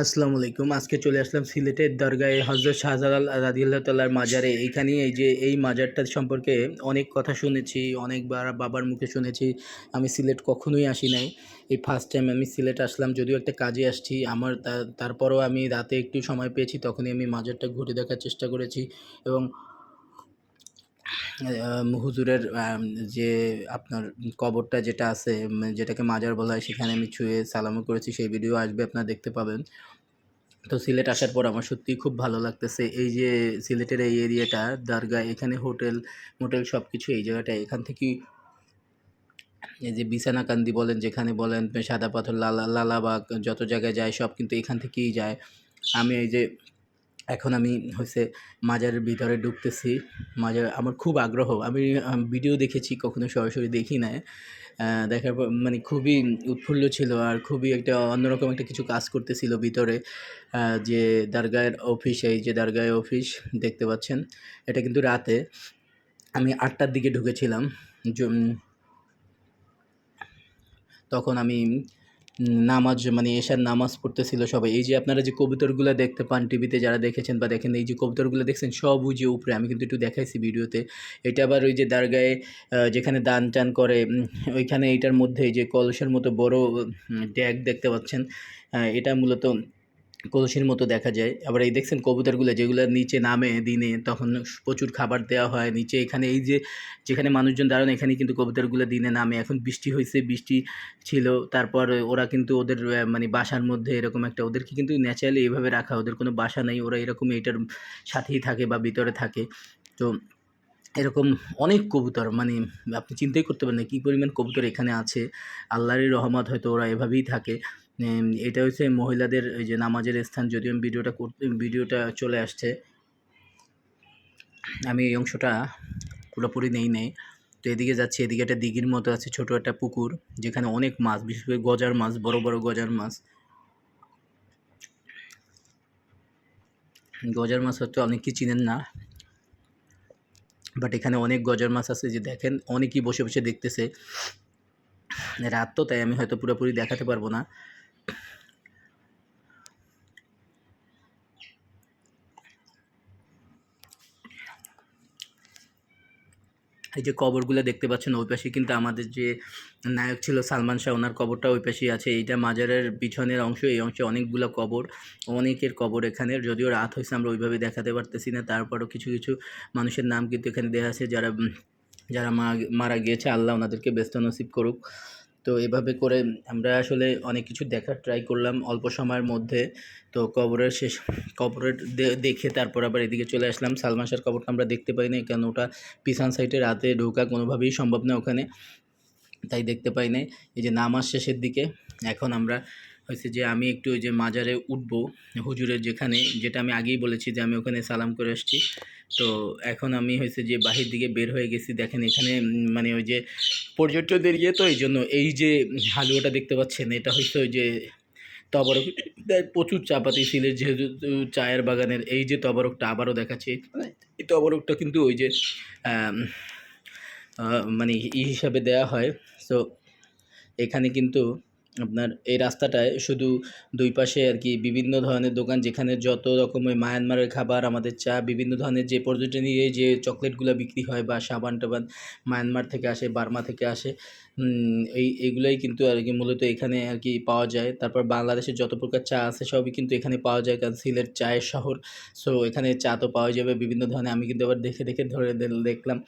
আসসালামু আলাইকুম। আজকে চলে আসলাম সিলেটের দরগায় হজরত শাহজালাল রাদিয়াল্লাহু তাল্লার মাজারে। এইখানে এই যে এই মাজারটার সম্পর্কে অনেক কথা শুনেছি, অনেকবার বাবার মুখে শুনেছি। আমি সিলেট কখনোই আসি নাই। এই ফার্স্ট টাইম আমি সিলেট আসলাম, যদিও একটা কাজে আসছি। আমার তারপরও আমি রাতে একটু সময় পেয়েছি, তখনই আমি মাজারটা ঘুরে দেখার চেষ্টা করেছি। এবং হুজুরের যে আপনার কবরটা যেটা আছে যেটাকে মাজার বলা হয়, সেখানে আমি ছুঁয়ে সালামও করেছি, সেই ভিডিও আসবে, আপনারা দেখতে পাবেন। তো সিলেট আসার পর আমার সত্যিই খুব ভালো লাগতেছে। এই যে সিলেটের এই এরিয়াটা দরগা এখানে হোটেল, মোটেল সব কিছু এই জায়গাটা, এখান থেকেই এই যে বিছানাকান্দি বলেন, যেখানে বলেন, সাদা পাথর, লালা, লালাবাগ, যত জায়গায় যায়, সব কিন্তু এখান থেকেই যায়। আমি এই যে এখন আমি হচ্ছে মাজারের ভিতরে ঢুকতেছি। মাজার আমার খুব আগ্রহ। আমি ভিডিও দেখেছি, কখনো সরাসরি দেখি না দেখার পর মানে খুবই উৎফুল্ল ছিল আর খুবই একটা অন্যরকম একটা কিছু কাজ করতেছিল ভিতরে। যে দরগাহের অফিস, এই যে দরগাহের অফিস দেখতে পাচ্ছেন, এটা কিন্তু রাতে। আমি আটটার দিকে ঢুকেছিলাম। তখন আমি নামাজ মানে এশার নামাজ পড়তেছিল সবাই। এই যে আপনারা যে কবুতরগুলো দেখতে পান টিভিতে যারা দেখেছেন বা দেখেন, এই যে কবুতরগুলো দেখছেন সব ওই যে উপরে, আমি কিন্তু একটু দেখাইছি ভিডিওতে। এটা আবার ওই যে দারগায়ে যেখানে দান টান করে ওইখানে এইটার মধ্যে যে কলসের মতো বড় ড্যাগ দেখতে পাচ্ছেন। এটা মূলত কলসির মতো দেখা যায়। আবার এই দেখছেন কবুতরগুলো যেগুলো নিচে নামে দিনে, তখন প্রচুর খাবার দেওয়া হয়। নিচে এখানে এই যে, যেখানে মানুষজন দাঁড়ান, এখানে কিন্তু কবুতরগুলো দিনে নামে। এখন বৃষ্টি হয়েছে, বৃষ্টি ছিল। তারপর ওরা কিন্তু ওদের মানে বাসার মধ্যে এরকম একটা, ওদেরকে কিন্তু ন্যাচারালি এইভাবে রাখা, ওদের কোনো বাসা নেই। ওরা এরকম এটার সাথেই থাকে বা ভিতরে থাকে। তো এরকম অনেক কবুতর মানে আপনি চিন্তাই করতে পারেন না কী পরিমাণ কবুতর এখানে আছে। আল্লাহরই রহমত হয়তো ওরা এভাবেই থাকে। এটা হচ্ছে মহিলাদের ওই যে নামাজের স্থান, যদিও আমি ভিডিওটা করতে ভিডিওটা চলে আসছে। আমি এই অংশটা পুরোপুরি নেই নেই। তো এদিকে যাচ্ছি, এদিকে একটা দিঘির মতো আছে, ছোট একটা পুকুর, যেখানে অনেক মাছ, বিশেষ করে গজার মাছ, বড় বড় গজার মাছ। গজার মাছ হয়তো অনেকেই চিনেন না, বাট এখানে অনেক গজার মাছ আছে, যে দেখেন, অনেকেই বসে বসে দেখতেছে। রাত তো, তাই আমি হয়তো পুরোপুরি দেখাতে পারব না। এই যে কবরগুলো দেখতে পাচ্ছেন, ওই পাশে কিন্তু আমাদের যে নায়ক ছিল সালমান শাহ, ওনার কবরটা ওই পাশেই আছে। এইটা মাজারের পিছনের অংশ, এই অংশে অনেকগুলো কবর, অনেকের কবর এখানে। যদিও রাত হয়েছে, আমরা ওইভাবে দেখাতে পারতেছি না। তারপরও কিছু কিছু মানুষের নাম কিন্তু এখানে দেওয়া আছে, যারা যারা মারা গিয়েছে, আল্লাহ ওনাদেরকে ব্যস্ত নসিব করুক। তো এভাবে করে আমরা আসলে অনেক কিছু দেখার ট্রাই করলাম অল্প সময়ের মধ্যে। তো কবরের শেষ, কবরের দেখে তারপর আবার এদিকে চলে আসলাম। সালমান কবরটা আমরা দেখতে পাই না কেন ওটা পিছন সাইডে রাতে ঢোকা কোনোভাবেই সম্ভব না ওখানে। তাই দেখতে পাই নাই। এই যে নামাজ শেষের দিকে এখন আমরা হয়েছে যে আমি একটু ওই যে মাজারে উঠব। হুজুরের যেখানে, যেটা আমি আগেই বলেছি যে আমি ওখানে সালাম করে আসছি। তো এখন আমি হয়েছে যে বাহির দিকে বের হয়ে গেছি। দেখেন এখানে মানে ওই যে পর্যটকদের ইয়ে তো, এই জন্য এই যে হালুয়াটা দেখতে পাচ্ছেন, এটা হচ্ছে ওই যে তবরক প্রচুর চা পাতি সিলেট যেহেতু চায়ের বাগানের এই যে তবরকটা আবারও দেখাচ্ছি। এই তবরকটা কিন্তু ওই যে মানে ই হিসাবে দেয়া হয়। সো এখানে কিন্তু আপনার এই রাস্তাটায় শুধু দুই পাশে আর কি বিভিন্ন ধরনের দোকান যেখানে যত রকমের মায়ানমারের খাবার, আমাদের চা, বিভিন্ন ধরনের যে পর্যটনীয় যে চকলেটগুলো বিক্রি হয় বা সাবান টাবান মায়ানমার থেকে আসে, বার্মা থেকে আসে এই এইগুলোই কিন্তু আর কি মূলত এখানে আর কি পাওয়া যায়। তারপর বাংলাদেশের যত প্রকার চা আছে সবই কিন্তু এখানে পাওয়া যায়। কারণ সিলেট চায়ের শহর সো এখানে চা তো পাওয়া যাবে। বিভিন্ন ধরনের আমি কিন্তু আবার দেখে দেখে ধরে দেখলাম।